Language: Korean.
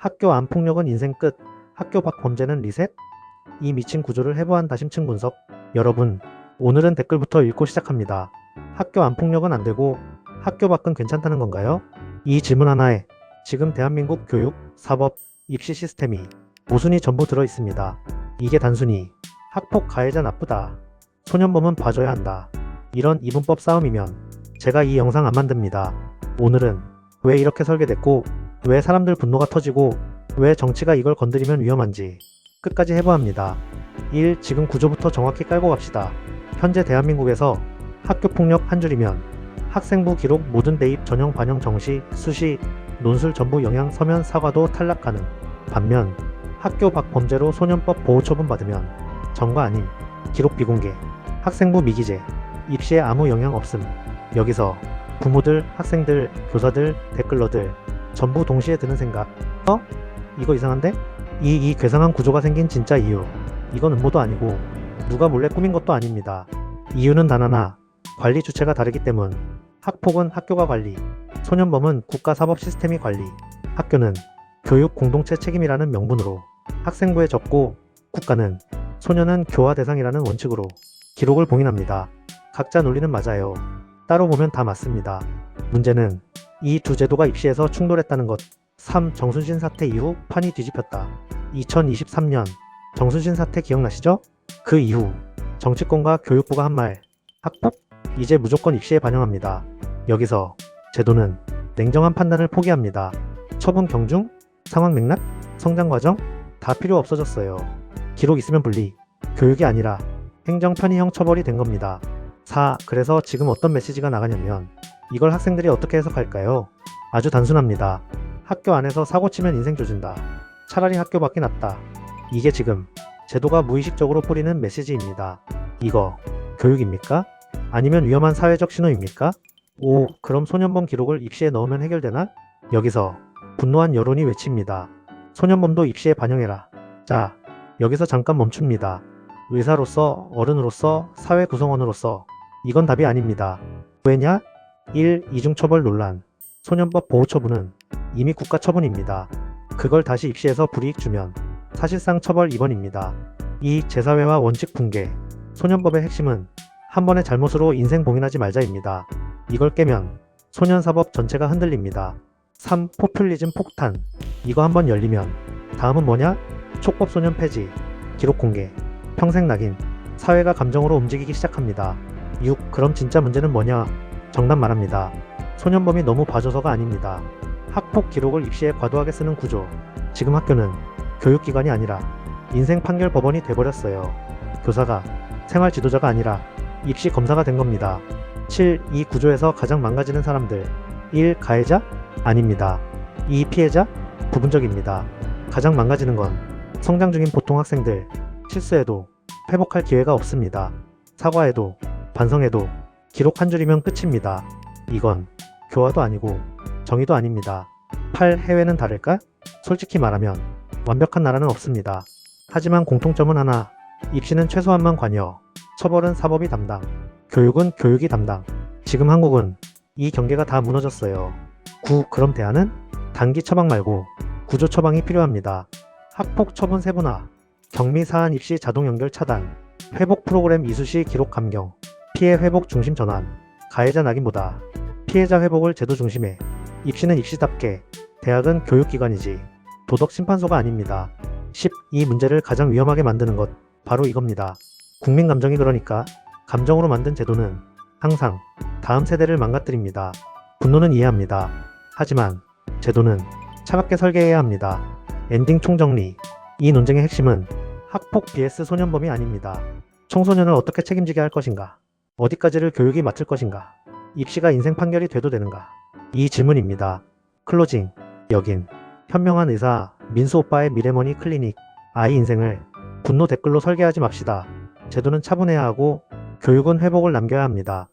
학교 안 폭력은 인생 끝, 학교 밖 범죄는 리셋? 이 미친 구조를 해부한 다심층 분석. 여러분, 오늘은 댓글부터 읽고 시작합니다. 학교 안 폭력은 안 되고 학교 밖은 괜찮다는 건가요? 이 질문 하나에 지금 대한민국 교육, 사법, 입시 시스템이 모순이 전부 들어 있습니다. 이게 단순히 학폭 가해자 나쁘다. 소년범은 봐줘야 한다. 이런 이분법 싸움이면 제가 이 영상 안 만듭니다. 오늘은 왜 이렇게 설계됐고 왜 사람들 분노가 터지고 왜 정치가 이걸 건드리면 위험한지 끝까지 해부합니다. 1. 지금 구조부터 정확히 깔고 갑시다. 현재 대한민국에서 학교 폭력 한 줄이면 학생부 기록 모든 대입 전형 반영 정시 수시 논술 전부 영양 서면 사과도 탈락 가능. 반면 학교 밖 범죄로 소년법 보호 처분 받으면 전과 아님 기록 비공개 학생부 미기재 입시에 아무 영향 없음. 여기서 부모들, 학생들, 교사들, 댓글러들 전부 동시에 드는 생각. 어? 이거 이상한데? 이, 이 괴상한 구조가 생긴 진짜 이유. 이건 음모도 아니고 누가 몰래 꾸민 것도 아닙니다. 이유는 단 하나. 관리 주체가 다르기 때문. 학폭은 학교가 관리, 소년범은 국가 사법 시스템이 관리, 학교는 교육 공동체 책임이라는 명분으로 학생부에 적고 국가는 소년은 교화 대상이라는 원칙으로 기록을 봉인합니다. 각자 논리는 맞아요. 따로 보면 다 맞습니다. 문제는 이 두 제도가 입시에서 충돌했다는 것. 3. 정순신 사태 이후 판이 뒤집혔다. 2023년 정순신 사태 기억나시죠? 그 이후 정치권과 교육부가 한 말. 학폭? 이제 무조건 입시에 반영합니다. 여기서 제도는 냉정한 판단을 포기합니다. 처분 경중? 상황 맥락? 성장 과정? 다 필요 없어졌어요. 기록 있으면 분리. 교육이 아니라 행정 편의형 처벌이 된 겁니다. 4. 그래서 지금 어떤 메시지가 나가냐면 이걸 학생들이 어떻게 해석할까요? 아주 단순합니다. 학교 안에서 사고 치면 인생 조진다. 차라리 학교 밖이 낫다. 이게 지금 제도가 무의식적으로 뿌리는 메시지입니다. 이거 교육입니까? 아니면 위험한 사회적 신호입니까? 오, 그럼 소년범 기록을 입시에 넣으면 해결되나? 여기서 분노한 여론이 외칩니다. 소년범도 입시에 반영해라. 자, 여기서 잠깐 멈춥니다. 의사로서, 어른으로서, 사회 구성원으로서 이건 답이 아닙니다. 왜냐? 1. 이중처벌 논란. 소년법 보호처분은 이미 국가처분입니다. 그걸 다시 입시에서 불이익 주면 사실상 처벌 입원입니다. 2. 제사회와 원칙 붕괴. 소년법의 핵심은 한 번의 잘못으로 인생 봉인하지 말자입니다. 이걸 깨면 소년사법 전체가 흔들립니다. 3. 포퓰리즘 폭탄. 이거 한번 열리면 다음은 뭐냐? 촉법 소년 폐지, 기록 공개, 평생 낙인, 사회가 감정으로 움직이기 시작합니다. 6. 그럼 진짜 문제는 뭐냐? 정답 말합니다. 소년범이 너무 봐줘서가 아닙니다. 학폭 기록을 입시에 과도하게 쓰는 구조. 지금 학교는 교육기관이 아니라 인생 판결 법원이 돼버렸어요. 교사가 생활 지도자가 아니라 입시 검사가 된 겁니다. 7. 이 구조에서 가장 망가지는 사람들. 1. 가해자? 아닙니다. 2. 피해자? 부분적입니다. 가장 망가지는 건 성장 중인 보통 학생들. 실수해도 회복할 기회가 없습니다. 사과해도 반성해도 기록 한 줄이면 끝입니다. 이건 교화도 아니고 정의도 아닙니다. 8. 해외는 다를까? 솔직히 말하면 완벽한 나라는 없습니다. 하지만 공통점은 하나. 입시는 최소한만 관여, 처벌은 사법이 담당, 교육은 교육이 담당. 지금 한국은 이 경계가 다 무너졌어요. 9. 그럼 대안은? 단기 처방 말고 구조 처방이 필요합니다. 학폭 처분 세분화, 격리 사안 입시 자동 연결 차단, 회복 프로그램 이수 시 기록 감경, 피해 회복 중심 전환, 가해자 낙인보다 피해자 회복을 제도 중심에 입시는 입시답게 대학은 교육기관이지 도덕 심판소가 아닙니다. 10. 이 문제를 가장 위험하게 만드는 것 바로 이겁니다. 국민 감정이 그러니까 감정으로 만든 제도는 항상 다음 세대를 망가뜨립니다. 분노는 이해합니다. 하지만 제도는 차갑게 설계해야 합니다. 엔딩 총정리. 이 논쟁의 핵심은 학폭 vs 소년범이 아닙니다. 청소년을 어떻게 책임지게 할 것인가? 어디까지를 교육이 맡을 것인가? 입시가 인생 판결이 돼도 되는가? 이 질문입니다. 클로징. 여긴 현명한 의사 민수 오빠의 미래머니 클리닉. 아이 인생을 분노 댓글로 설계하지 맙시다. 제도는 차분해야 하고 교육은 회복을 남겨야 합니다.